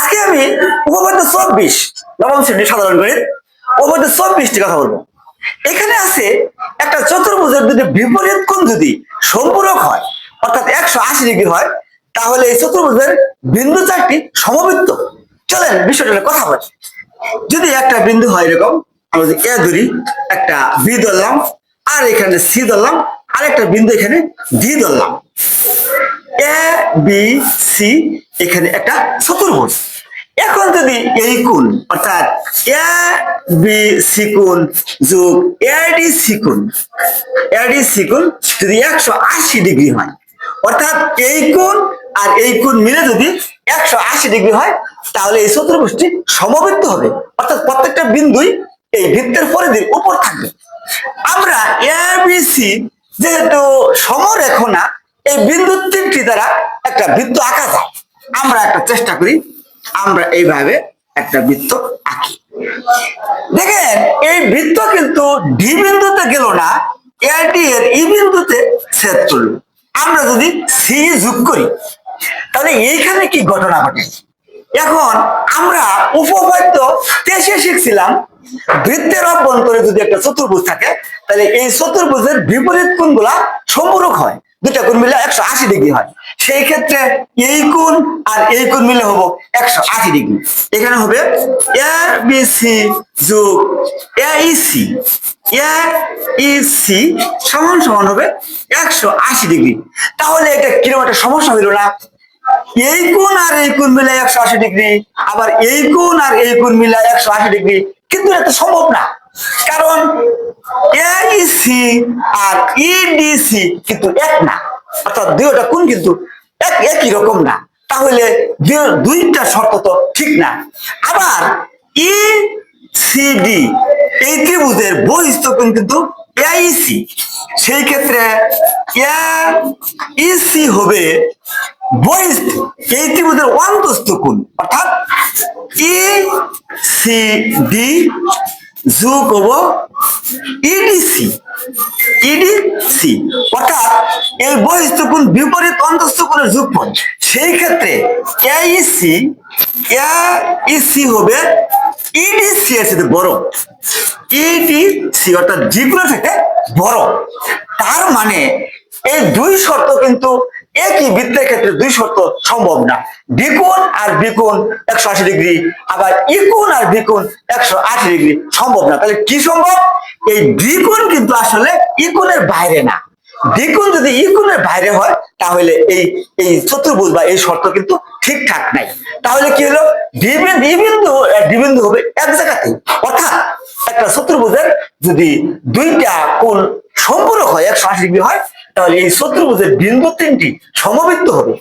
আজকে আমি উপপাদ্য চব্বিশ, নবম শ্রেণি সাধারণ গণিত, উপপাদ্য চব্বিশটি কথা বলব। এখানে আছে একটা চতুর্ভুজের যদি বিপরীত কোণ যদি সম্পূরক হয়, অর্থাৎ একশো আশি ডিগ্রি হয়, তাহলে এই চতুর্ভুজের বিন্দু চারটি সমবৃত্ত। চলেন বিষয়টা কথা বলি। যদি একটা বিন্দু হয় এরকম, আমরা এ ধরি, একটা বি ধরলাম, আর এখানে সি ধরলাম, আর একটা বিন্দু এখানে ডি ধরলাম। এ বি সি এখানে একটা চতুর্ভুজ। যদি এই কোণ অর্থাৎ এ, বি, সি যোগ এ, ডি, সি কোণ, এ সি যদি একশো আশি ডিগ্রি হয়, অর্থাৎ এই কোণ আর এই কোণ মিলে যদি একশো আশি ডিগ্রি হয়, তাহলে এই চতুর্ভুজটি সমবৃত্ত হবে। অর্থাৎ প্রত্যেকটা বিন্দুই এই বৃত্তের পরিধির উপর থাকবে। আমরা এ, বি, সি যেহেতু সমরেখ না এই বিন্দু তিনটি দ্বারা একটা বৃত্ত আঁকা যায়। আমরা একটা চেষ্টা করি আমরা এইভাবে একটা বৃত্ত আঁকি। দেখেন, এই বৃত্ত কিন্তু ডি বিন্দুতে গেল না এডি এর ই বিন্দুতে ছেদ করল। আমরা যদি সি যোগ করি, তাহলে এইখানে কি ঘটনা ঘটে? এখন আমরা উপপাদ্য তেসে শিখছিলাম, বৃত্তের অভ্যন্তরে যদি একটা চতুর্ভুজ থাকে, তাহলে এই চতুর্ভুজের বিপরীত কোণগুলা সম্পূরক হয়। দুটা কোণ মিলে একশো আশি ডিগ্রি হয়। সেই ক্ষেত্রে এই কোণ আর এই কোণ মিলে হব একশো আশি ডিগ্রি। এখানে হবে এ বি সি যোগ এ ই সি এ ই সমান সমান হবে একশো আশি ডিগ্রি। তাহলে এটা কীরকম একটা সমস্যা হইল না? এই কোণ আর এই কোণ মিলে একশো আশি ডিগ্রি, আবার এই কোণ আর এই কোণ মিলে একশো আশি ডিগ্রি। কিন্তু এটা সম্ভব না। কারণ সি আর ইডিসি কিন্তু এক না। অর্থাৎ দুইটা কোণ কিন্তু এক একই রকম না। তাহলে দুইটা শর্ত তো ঠিক না। আবার ই সিডি এই ত্রিভুজের বহিস্থ কোণ কিন্তু এইসি সেই ক্ষেত্রে ইসি হবে বহিস্থ, এই ত্রিভুজের অন্তস্থ কোণ। অর্থাৎ ই সি ডি যোগ হব ইডিসি ইডিসি অর্থাৎ এই বহিস্থ কোণ বিপরীত অন্তস্থ কোণের যোগফল সেই ক্ষেত্রে এইসি ইসি হবে ইডিসি এর সাথে বড়। ইডিসি অর্থাৎ যেগুলো থেকে বড়। তার মানে এই দুই শর্ত কিন্তু একই বৃত্তের ক্ষেত্রে দুই শর্ত সম্ভব না। দ্বিগুণ আর দ্বিগুণ একশো আশি ডিগ্রি, আবার ইকুণ আর দ্বিগুণ একশো আশি ডিগ্রি সম্ভব না। তাহলে কি সম্ভব? এই দ্বিগুণ কিন্তু আসলে ইকুণের বাইরে না। দ্বিগুণ যদি ইকুণের বাইরে হয়, তাহলে এই এই চতুর্ভুজ বা এই শর্ত কিন্তু ঠিকঠাক নাই। তাহলে কি হলো? দ্বিবিন্দু দ্বিবিন্দু হবে এক জায়গাতেই। অর্থাৎ একটা চতুর্ভুজের যদি দুইটা কোণ সম্পূরক হয়, একশো আশি ডিগ্রি হয় তাহলে এই চতুর্ভুজের বিন্দু তিনটি সমবৃত্ত হবে।